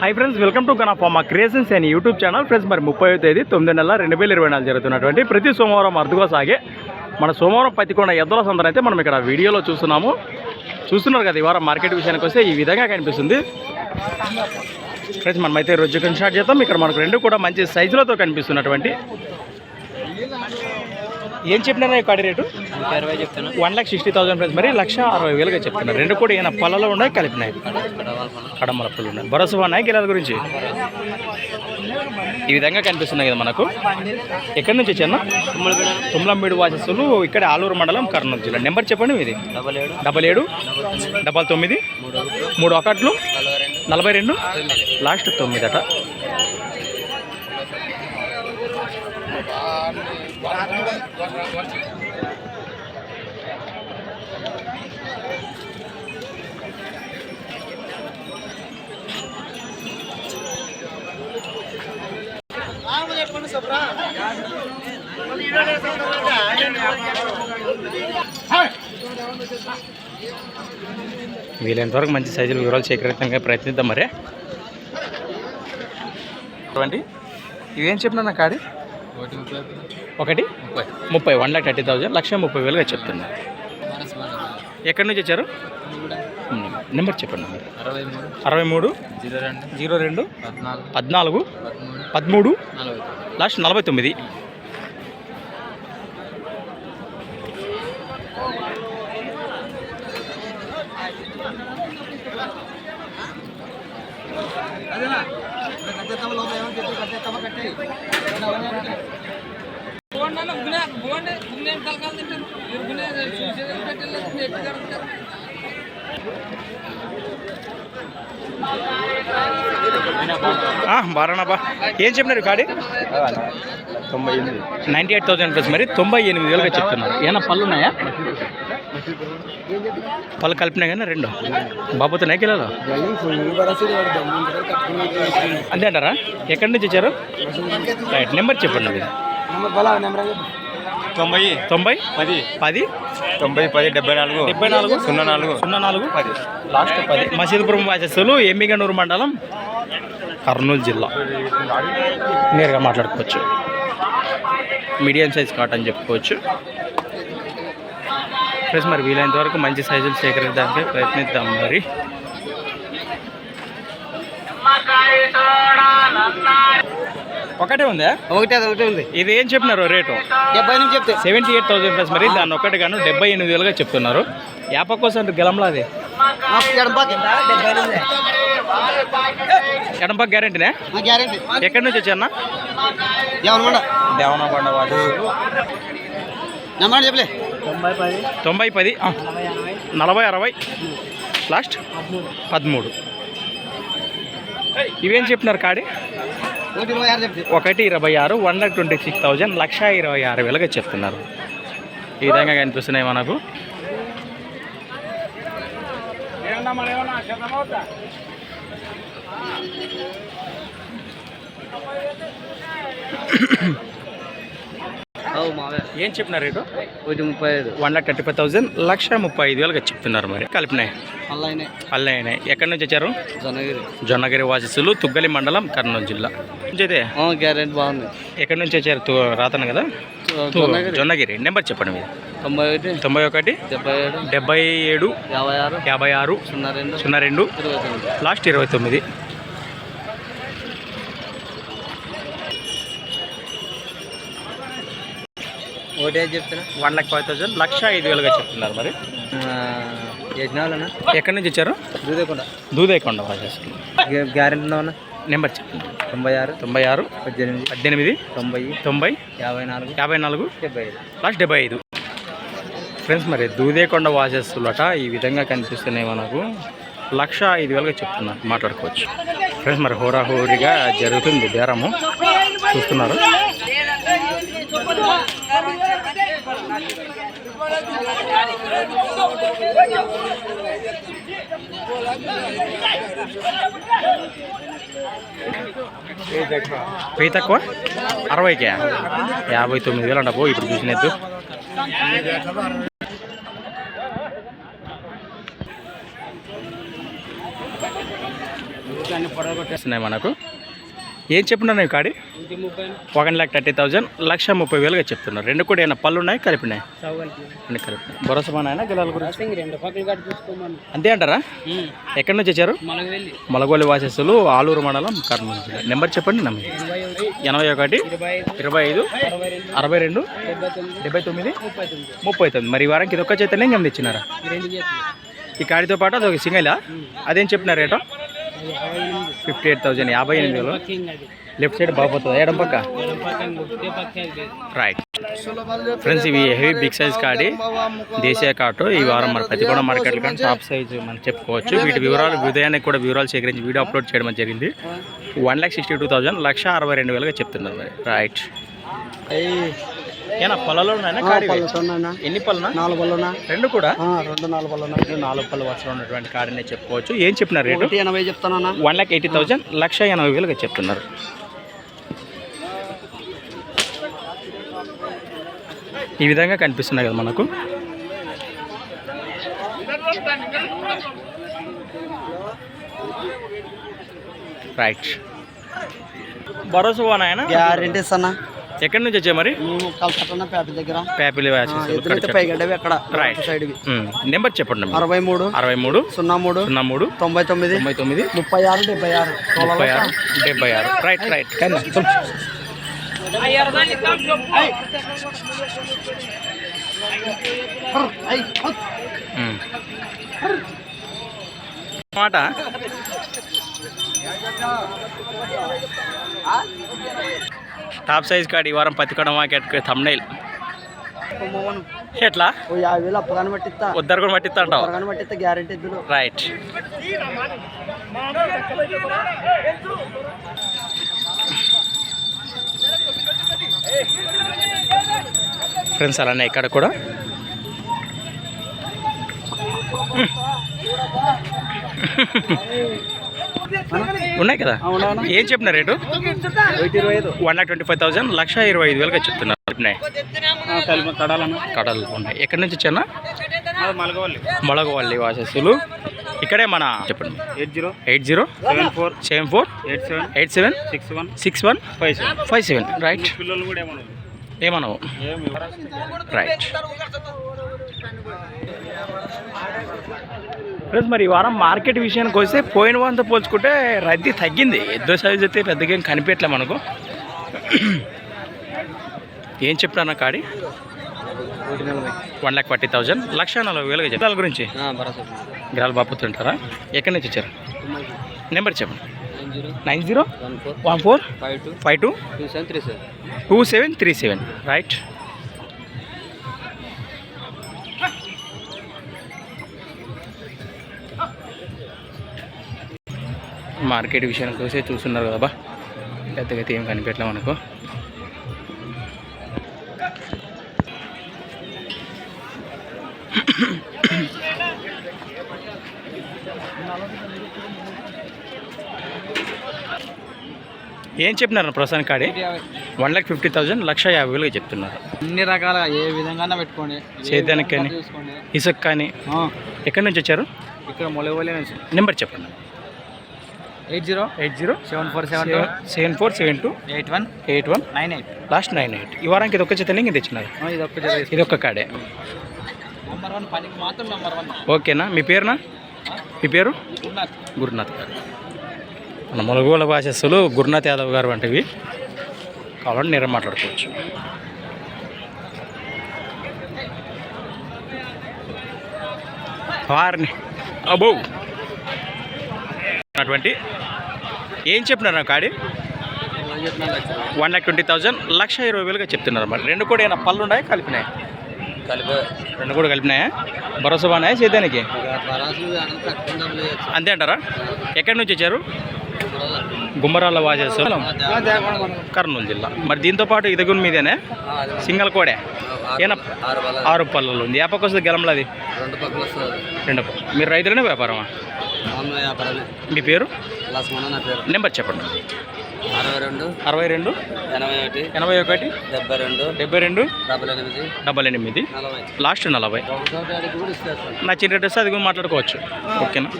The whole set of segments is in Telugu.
హై ఫ్రెండ్స్ వెల్కమ్ టు గనా మా క్రియేషన్స్ అని యూట్యూబ్ ఛానల్ ఫ్రెండ్స్ మరి ముప్పై తేదీ తొమ్మిది నెలల రెండు వేల ఇరవై నాలుగు జరుగుతున్నటువంటి ప్రతి సోమవారం అరుదుగా సాగే మన సోమవారం పత్తికొండ ఎద్దుల సందర్ అయితే మనం ఇక్కడ వీడియోలో చూస్తున్నాము. చూస్తున్నారు కదా ఈ వారం మార్కెట్ విషయానికి వస్తే ఈ విధంగా కనిపిస్తుంది. ఫ్రెండ్స్ మనమైతే రోజు చికెన్ స్టార్ట్ చేద్దాం. ఇక్కడ మనకు రెండు కూడా మంచి సైజులతో కనిపిస్తున్నటువంటి. ఏం చెప్పినారా ఈ కాడి rate? One lakh sixty thousand friends మరి లక్ష అరవై వేలుగా చెప్తున్నారు. రెండు కూడా ఈయన పొలలో ఉన్నాయి కలిపినాయి? కడమల పళ్ళు ఉన్నాయి. భరోసా ఉన్నాయి గిలాల గురించి? ఈ విధంగా కనిపిస్తున్నాయి కదా మనకు. ఎక్కడి నుంచి వచ్చాను? తుమ్మలంబీడు వాసస్సులు ఇక్కడ ఆలూరు మండలం కర్నూలు జిల్లా. నెంబర్ చెప్పండి మీది. డబల్ ఏడు. డబల్ తొమ్మిది మూడు ఒకట్లు నలభై రెండు నలభై రెండు లాస్ట్ తొమ్మిది అట వీలైనంతవరకు మంచి సైజులు వివరాలు సేకరించడానికి ప్రయత్నిద్దాం మరి. అటువంటి ఇవేం చెప్పినా కాడి ఒకటి? ముప్పై. వన్ లాక్ థర్టీ థౌజండ్ లక్ష ముప్పై వేలుగా చెప్తున్నా. ఎక్కడి నుంచి వచ్చారు? నెంబర్ చెప్పండి. అరవై మూడు పదమూడు నలభై లాస్ట్ నలభై తొమ్మిది బారానాబా ఏం చెప్పినారు కాడి తొంభై ఎనిమిది. నైంటీ ఎయిట్ థౌసండ్ ప్లస్ మరి తొంభై ఎనిమిది వేలుగా చెప్తున్నారు. ఏమైనా పళ్ళు ఉన్నాయా? పళ్ళు కలిపినా కానీ రెండు. బాబుతున్నాయి కిలోలో అంతే అంటారా? ఎక్కడి నుంచి వచ్చారు? రైట్ నెంబర్ చెప్పండి మీరు తొంభై. తొంభై? పది. పది? తొంభై పది డెబ్బై నాలుగు. డెబ్బై నాలుగు? సున్నా నాలుగు. సున్నా నాలుగు? పది. లాస్ట్ పది. మసీదుపురం వాసస్సులు ఎమ్మిగనూరు మండలం కర్నూలు జిల్లా. నేరుగా మాట్లాడుకోవచ్చు. మీడియం సైజ్ కాటన్ చెప్పుకోవచ్చు. ప్లస్ మరి వీలైనంత వరకు మంచి సైజులు సేకరించడానికి ప్రయత్నిద్దాం మరి. ఒకటే ఉందా? ఒకటి ఒకటి ఉంది. ఇది ఏం చెప్పినారు రేటు? డెబ్బై నుంచి చెప్తే. సెవెంటీ ఎయిట్ థౌసండ్ ప్లస్ మరి దాన్ని ఒక్కటి గాను డెబ్బై ఎనిమిది వేలుగా చెప్తున్నారు. యాప కోసం గెలంలా అది? డెబ్బై ఎనిమిది ఎడంపా గ్యారెంటీనే గ్యారంటీ ఎక్కడి నుంచి వచ్చారన్నా ఏమన్నా దేవనకొండ. వాడు నెంబర్ చెప్పలే. తొంభై పది. నలభై అరవై. లాస్ట్ పదమూడు. ఇవేం చెప్పినారు కాడి? ఒకటి ఇరవై ఆరు one lakh twenty six thousand లక్ష ఇరవై ఆరు వేలుగా చెప్తున్నారు. ఈ విధంగా కనిపిస్తున్నాయి మనకు. ఏం చెప్పినారు రేటు? ఒకటి ముప్పై ఐదు. One lakh thirty five thousand లక్ష ముప్పై ఐదు వేలుగా చెప్తున్నారు మరి. కలిపినాయి. మళ్ళీ అయినాయి అల్లే అయినాయి ఎక్కడి నుంచి వచ్చారు? జొన్నగిరి. జొన్నగిరి వాసిస్తులు తుగ్గలి మండలం కర్నూలు జిల్లా. అయితే గ్యారెంటీ బాగుంది. ఎక్కడి నుంచి వచ్చారు? రాతను కదా? జొన్నగిరి. నెంబర్ చెప్పండి మీరు? తొంభై ఒకటి. తొంభై ఒకటి డెబ్బై ఏడు. డెబ్బై ఏడు యాభై ఆరు. యాభై ఆరు సున్నా రెండు. సున్నా రెండు. లాస్ట్ ఇరవై తొమ్మిది. ఒకటి చెప్తున్నా? వన్ లాక్ ఫైవ్ థౌసండ్ లక్ష ఐదు వేలుగా చెప్తున్నారు మరి. యజ్ఞాలన్నా ఎక్కడి నుంచి వచ్చారు? దూదేకొండ. దూదేకొండ గ్యారెంటీ ఉన్నావన్నా నెంబర్ చెప్పండి తొంభై ఆరు తొంభై ఆరు పద్దెనిమిది పద్దెనిమిది తొంభై తొంభై యాభై నాలుగు యాభై నాలుగు డెబ్బై ఐదు. లాస్ట్ డెబ్బై ఐదు. ఫ్రెండ్స్ మరి దూదేకొండ వాసేస్తులట. ఈ విధంగా కనిపిస్తున్నాయి మనకు లక్ష ఐదు వేలుగా చెప్తున్నారు. మాట్లాడుకోవచ్చు. ఫ్రెండ్స్ మరి హోరాహోరీగా జరుగుతుంది బేరము. చూస్తున్నారు. వెయ్యి తక్కువ అరవైకే యాభై తొమ్మిది వేలు అంట పో ఇప్పుడు చూసినట్టు వస్తున్నాయి మనకు ఏం చెప్తున్నారు ఈ కాడి వన్ ల్యాక్ థర్టీ థౌజండ్ లక్ష ముప్పై వేలుగా చెప్తున్నారు. రెండు కూడా ఏమైనా పళ్ళు ఉన్నాయి? కలిపినాయి? అన్ని కలిపినాయి. భరోసా బాగా గిలాల గురించి? అంతే అంటారా? ఎక్కడి నుంచి వచ్చారు? మలగోలి వాసస్సులు ఆలూరు మండలం కర్నూలు జిల్లా. నెంబర్ చెప్పండి నమ్మి ఎనభై ఒకటి ఇరవై ఐదు అరవై రెండు డెబ్బై తొమ్మిది ముప్పై తొమ్మిది. మరి వారానికి ఇది ఒక్క చేతనే ఇంకేం తెచ్చినారా? ఈ కాడితో పాటు అదొక సింగలా? అదేం చెప్పిన రేటు? ఫిఫ్టీ ఎయిట్ థౌజండ్ యాభై ఎనిమిది వేలు లెఫ్ట్ సైడ్ బాగుపోతుంది ఎడం పక్క? రైట్ ఫ్రెండ్స్ ఇవి హెవీ బిగ్ సైజ్ కాడి దేశీయ కాటు ఈ వారం మన కూడా మార్కెట్లు కానీ టాప్ సైజ్ మనం చెప్పుకోవచ్చు. వీటి వివరాలు ఉదయానికి కూడా వివరాలు సేకరించి వీడియో అప్లోడ్ చేయడం జరిగింది. One lakh sixty two thousand లక్ష అరవై రెండు వేలుగా చెప్తున్నారు మరి. రైట్ ఏనా పొలాలు ఉన్నాయా కాడి ఎన్ని పళ్ళునా? నాలుగు పళ్ళునా? రెండు కూడా? రెండు నాలుగు పళ్ళునా. నాలుగు పళ్ళు వరుసలో ఉన్నటువంటి కాడినే చెప్పుకోవచ్చు. ఏం చెప్పినారు రేటు? ఎనభై చెప్తానా వన్ ల్యాక్ ఎయిటీ థౌజండ్ లక్ష ఎనభై వేలుగా చెప్తున్నారు. ఈ విధంగా కనిపిస్తున్నాయి కదా మనకు. రైట్ భరోసా గ్యారెంటీ ఇస్తానా ఎక్కడి నుంచి వచ్చాయి మరి? పేట దగ్గర. అక్కడ రైట్ నెంబర్ చెప్పండి నెంబర్. అరవై మూడు అరవై మూడు సున్నా మూడు సున్నా మూడు తొంభై తొమ్మిది తొంభై తొమ్మిది ముప్పై ఆరు డెబ్బై ఆరు. ముప్పై ఆరు డెబ్బై ఆరు. Right right. మాట? టాప్ సైజ్ కార్డ్ ఈ వారం పత్తికొండ మార్కెట్ తమ్నైల్ ఎట్లా? ఉద్దరు కూడా పట్టిస్తా అంటావు? గ్యారెంటీ రైట్ ఫ్రెండ్స్ అలానే ఇక్కడ కూడా. ఉన్నాయి కదా? ఏం చెప్పిన rate? One lakh twenty five thousand లక్ష ఇరవై ఐదు వేలుగా చెప్తున్నారు కడాలన్నా కడలు ఉన్నాయి. ఎక్కడి నుంచి వచ్చానా మలగవల్లి. మొలగవల్లి వాసస్సులు ఇక్కడే మన చెప్పండి. Eight zero. Eight zero? Seven four. Seven four? Eight seven. Eight seven? Six one. Six one? Five seven. Five seven. Right. పిల్లలు కూడా ఏమనవు? రైట్. ఫ్రెండ్స్ మరి ఈ వారం మార్కెట్ విషయానికి వస్తే పోయిన వారంతో పోల్చుకుంటే రద్దీ తగ్గింది. ఎద్దు సైజ్ అయితే పెద్దగా ఏం కనిపించలే మనకు. ఏం చెప్తాను కాడి? One lakh forty thousand. లక్ష నలభై వేలుగా చెప్పాలి గురించి? గ్రాలు బాపుతుంటారా ఎక్కడి నుంచి వచ్చారు? నెంబర్ చెప్పండి. Nine zero? One four? Five two. Five two? Two seven three seven. Two seven three seven. Right. Market విషయానికి వస్తే చూస్తున్నారు కదా బా. పెద్దగా అయితే ఏం కనిపెట్టలే మనకు. ఏం చెప్పినారు ప్రస్తుతానికి కాడి? వన్ లాక్ ఫిఫ్టీ థౌజండ్ లక్ష యాభై వేలుగా చెప్తున్నారు. అన్ని రకాలుగా ఏ విధంగా పెట్టుకోండి. సేద్యానికి కానీ ఇసుక కానీ ఎక్కడి నుంచి వచ్చారు? ఇక్కడ మొలగోలే నుంచి. నెంబర్ చెప్పండి. Eight zero? Eight zero. Seven four seven two? Seven four seven two. Eight one? Eight one. Nine eight. Last nine eight. ఈ వారానికి ఇది ఒక్క చేతనే ఇంక తెచ్చినారు ఇది ఇది ఒక్క కాడే. నెంబర్ వన్ పనికి మాత్రం నెంబర్ వన్. ఓకేనా? మీ పేరునా? మీ పేరు? గురునాథ్. గారు. మన ములుగోల భాషస్సులు గురునాథ్ యాదవ్ గారు వంటివి కావాలంటే నేరం మాట్లాడుకోవచ్చు. వారిని అబో అటువంటి ఏం చెప్పినారు నాకు కాడి వన్ లాక్ ట్వంటీ థౌజండ్ లక్ష ఇరవై వేలుగా చెప్తున్నారు మరి రెండు కూడా ఏమైనా పళ్ళు ఉన్నాయా కలిపినాయి? కలిపి. రెండు కూడా కలిపినాయా? భరోసా బాగున్నాయా సేద్యానికి అంతే అంటారా? ఎక్కడి నుంచి వచ్చారు? గుమ్మరాల వాజేస్ కర్నూలు జిల్లా. మరి దీంతో పాటు ఇది కూడా మీదేనే? సింగల్ కోడే. ఏనా? ఆరు పళ్ళలు. ఉంది. ఏ పక్క వస్తుంది గెలంలో అది? రెండు పక్కల వస్తుంది. రెండు పక్క. మీరు రైతులనే వ్యాపారమే? మీ పేరు? నా పేరు. నెంబర్ చెప్పండి. అరవై రెండు అరవై రెండు ఎనభై ఒకటి ఎనభై ఒకటి డెబ్బై రెండు డెబ్బై రెండు డెబ్బై ఎనిమిది డబల్ ఎనిమిది నలభై. లాస్ట్ నలభై. నా చిన్న డ్రెస్ అది కూడా మాట్లాడుకోవచ్చు. ఓకేనా?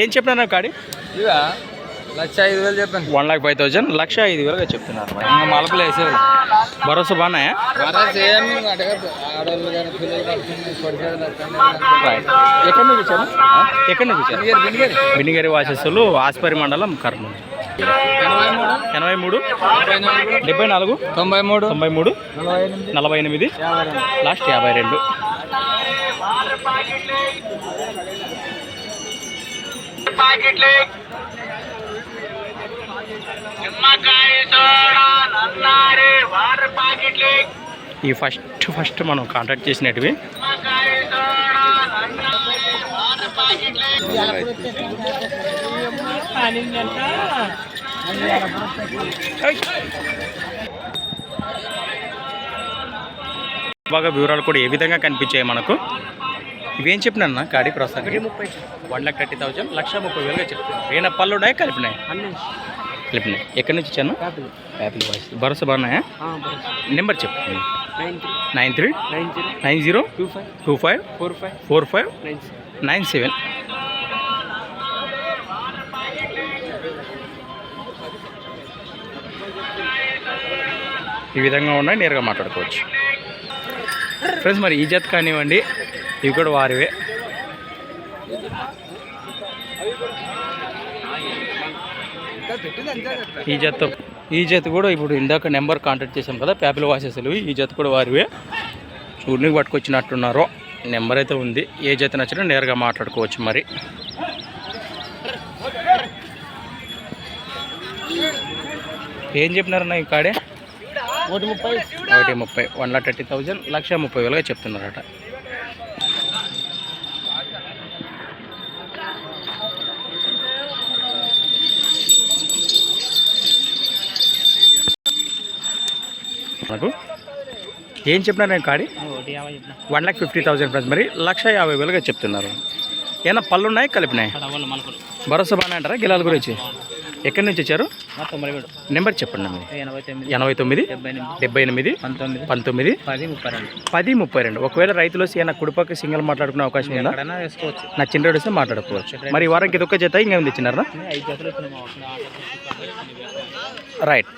ఏం చెప్పినారు కాడి ఇవా లక్ష ఐదు వేలు చెప్పండి. వన్ లాక్ ఫైవ్ థౌజండ్ లక్ష ఐదు వేలుగా చెప్తున్నారు మరి. ఇంకా మలపలు వేసేవారు భరోసా బాగున్నాయా? ఎక్కడి నుంచి వచ్చారు? ఎక్కడి నుంచి వచ్చారు? బినిగరి వాసస్సులు ఆస్పరి మండలం కర్నూలు. ఎనభై మూడు. డెబ్బై నాలుగు. తొంభై మూడు. తొంభై మూడు. నలభై ఎనిమిది. ఎనిమిది. యాభై రెండు. లాస్ట్ ఈ ఫస్ట్ ఫస్ట్ మనం కాంటాక్ట్ చేసినటివి. బాగా వివరాలు కూడా ఏ విధంగా కనిపించాయి మనకు? ఇవేం చెప్పినా గాడి ప్రస్తుతం వన్ లాక్ థర్టీ థౌజండ్ లక్ష ముప్పై వేలుగా చెప్తున్నాను ఏమైనా పళ్ళు ఉన్నాయి? కలిపినాయి? కలిపినాయి? ఎక్కడి నుంచి ఇచ్చాను యాపిల్. భరోసా బాగున్నాయా? నెంబర్ చెప్పు nine three. Nine zero. Two five. Four five. Four five. Nine nine seven. ఈ విధంగా ఉన్నాయి నేరుగా మాట్లాడుకోవచ్చు. ఫ్రెండ్స్ మరి ఈ జత కానివ్వండి ఇవి కూడా వారివే. ఈ జత ఈ జత కూడా ఇప్పుడు ఇందాక నెంబర్ కాంటాక్ట్ చేసాం కదా పేపర్ వాసెస్లు ఈ జత కూడా వారివే. చూడనికి పట్టుకొచ్చినట్టున్నారో. నెంబర్ అయితే ఉంది. ఏ జత నచ్చినా నేరుగా మాట్లాడుకోవచ్చు మరి. ఏం చెప్పినారన్న ఈ కాడే? ఒకటి ముప్పై. ఒకటి ముప్పై. One lakh thirty thousand. లక్ష ముప్పై వేలుగా చెప్తున్నారట. మనకు ఏం చెప్పినారు నేను కాడి? చెప్పిన one lakh fifty thousand friends. మరి లక్ష యాభై వేలుగా చెప్తున్నారు. ఏమన్నా పళ్ళు ఉన్నాయి కలిపినాయి భరోసా బాగానే అంటారా గిలాల గురించి? ఎక్కడి నుంచి వచ్చారు? నెంబర్ చెప్పండి ఎనభై తొమ్మిది. డెబ్బై ఎనిమిది. పంతొమ్మిది. పది ముప్పై రెండు. ఒకవేళ రైతులు వస్తే ఏమైనా కుడిపక్క సింగిల్ మాట్లాడుకునే అవకాశం ఉందా? నా చిన్న వస్తే మాట్లాడుకోవచ్చు. మరి వారానికి ఇది ఒక్క జత ఇంకేం తెచ్చినారా? రైట్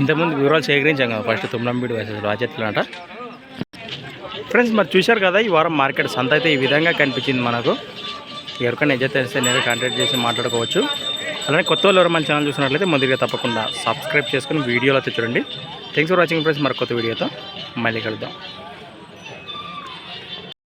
ఇంతకుముందు వివరాలు సేకరించాం కదా ఫస్ట్ తుమ్మంబీడి వేసేది ఆ అంట. ఫ్రెండ్స్ మరి చూశారు కదా ఈ వారం మార్కెట్ సంత అయితే ఈ విధంగా కనిపించింది మనకు. ఎవరికైనా ఎజ్జత్ తెలిస్తే నేను కాంటాక్ట్ చేసి మాట్లాడుకోవచ్చు. అలానే కొత్త వాళ్ళు ఎవరు మన ఛానల్ చూసినట్లయితే మొదటిగా తప్పకుండా సబ్స్క్రైబ్ చేసుకుని వీడియోలో అయితే చూడండి. థ్యాంక్స్ ఫర్ వాచింగ్ ఫ్రెండ్స్ మరి కొత్త వీడియోతో మళ్ళీ కలుద్దాం.